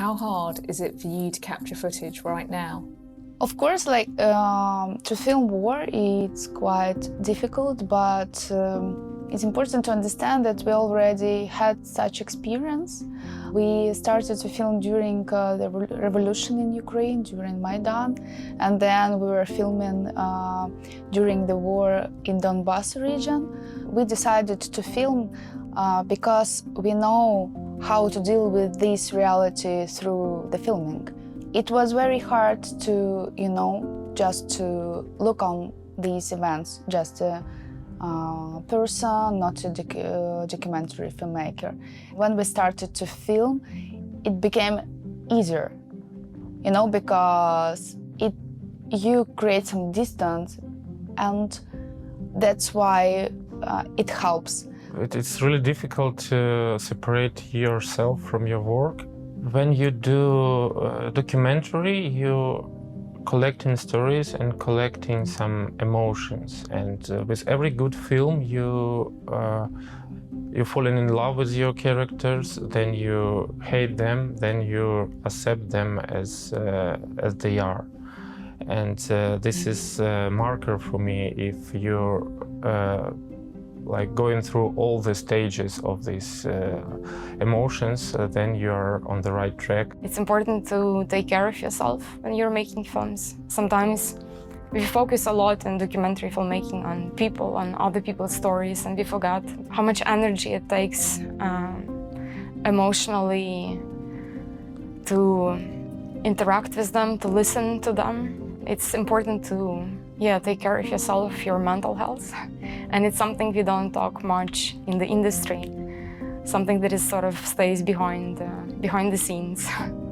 how hard is it for you to capture footage right now? Of course, like um, to film war, it's quite difficult, but um, it's important to understand that we already had such experience. We started to film during uh, the re- revolution in Ukraine, during Maidan, and then we were filming uh, during the war in Donbass region. We decided to film uh, because we know how to deal with this reality through the filming. It was very hard to, you know, just to look on these events, just a person, not a doc- uh, documentary filmmaker. When we started to film, it became easier, you know, because it you create some distance, and that's why uh, it helps. It, it's really difficult to separate yourself from your work. When you do a documentary, you collecting stories and collecting some emotions. And uh, with every good film, you uh, you falling in love with your characters, then you hate them, then you accept them as uh, as they are. And uh, this is a marker for me if you're uh, like going through all the stages of these uh, emotions, uh, then you're on the right track. It's important to take care of yourself when you're making films. Sometimes we focus a lot in documentary filmmaking on people, on other people's stories, and we forgot how much energy it takes um, emotionally to interact with them, to listen to them. It's important to yeah, take care of yourself, your mental health. And it's something we don't talk much in the industry. Something that is sort of stays behind uh, behind the scenes.